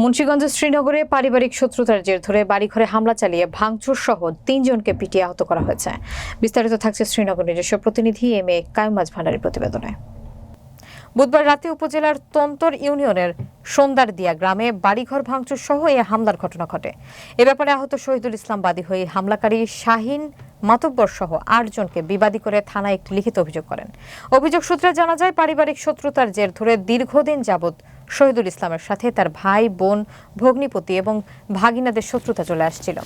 মুন্সিগঞ্জের শ্রীনগরে পারিবারিক শত্রুতার জের ধরে বাড়িঘরে হামলা চালিয়ে ভাঙচুর সহ তিনজনকে পিটিয়ে আহত করা হয়েছে। বিস্তারিত থাকছে শ্রীনগর নিজস্ব প্রতিনিধি এম এ কায়ুমাজ ভান্ডারী প্রতিবেদনে। বুধবার রাতে উপজেলার তন্তর ইউনিয়নের সন্দারদিয়া গ্রামে বাড়িঘর ভাঙচুর সহ এই হামলার ঘটনা ঘটে। এ ব্যাপারে আহত শহীদুল ইসলাম বাদী হয়ে হামলাকারী শাহিন মাতব্বর সহ আটজনকে বিবাদী করে থানায় একটি লিখিত অভিযোগ করেন। অভিযোগ সূত্রে জানা যায়, পারিবারিক শত্রুতার জের ধরে দীর্ঘদিন যাবৎ শহীদুল ইসলামের সাথে তার ভাই, বোন, ভগ্নিপতি এবং ভাগিনাদের শত্রুতা চলে আসছিল।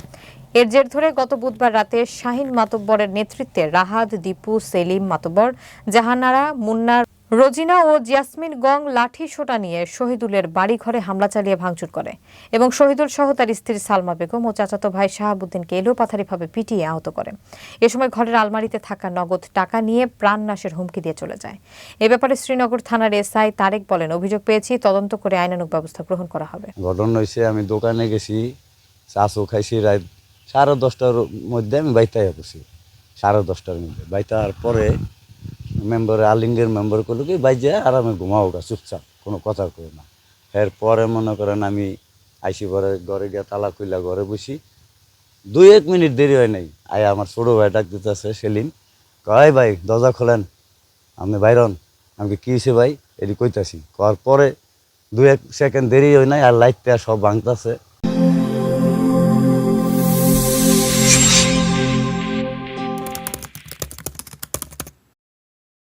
এর জের ধরে গত বুধবার রাতে শাহিন মাতব্বরের নেতৃত্বে রাহাদ দীপু, সেলিম মাতব্বর, জাহানারা মুন্না রোজিনা ও জিয়াসমিন গং লাঠি সোটা নিয়ে শহীদুলের বাড়ি ঘরে হামলা চালিয়ে ভাঙচুর করে এবং শহীদুল সহ তার স্ত্রী সালমা বেগম ও চাচাতো ভাই শাহাবুদ্দিনকে এলোপাথারিভাবে পিটিয়ে আহত করে। এ সময় ঘরের আলমারিতে থাকা নগদ টাকা নিয়ে প্রাণনাশের হুমকি দিয়ে চলে যায়। এ ব্যাপারে শ্রীনগর থানার এসআই তারেক বলেন, অভিযোগ পেয়েছি, তদন্ত করে আইনানুগ ব্যবস্থা গ্রহণ করা হবে। ঘটনা হয়েছে আমি দোকানে গেছি চাষও খাইছি রাত সাড়ে দশটার মধ্যে আমি বাইতে পড়ছি সাড়ে দশটার মধ্যে। বাইতার পরে মেম্বারে, আলিঙ্গের মেম্বার করল কি বাইজে আর আমি ঘুমাও গা, চুপচাপ, কোনো কথা কই না। এরপরে মনে করেন আমি আইসি পরে ঘরে গিয়ে তালা খুইলা ঘরে বসি। দুই এক মিনিট দেরি হয় নাই। আয় আমার ছোটো ভাই ডাক দিতেছে, সেলিম, কয় ভাই, দরজা খোলেন। আমি বাইরন আমাকে কি হয়েছে ভাই? এটি কইতাছি। করার পরে দুই এক সেকেন্ড দেরি হয় নাই, আর লাইটটা সব ভাঙতাছে।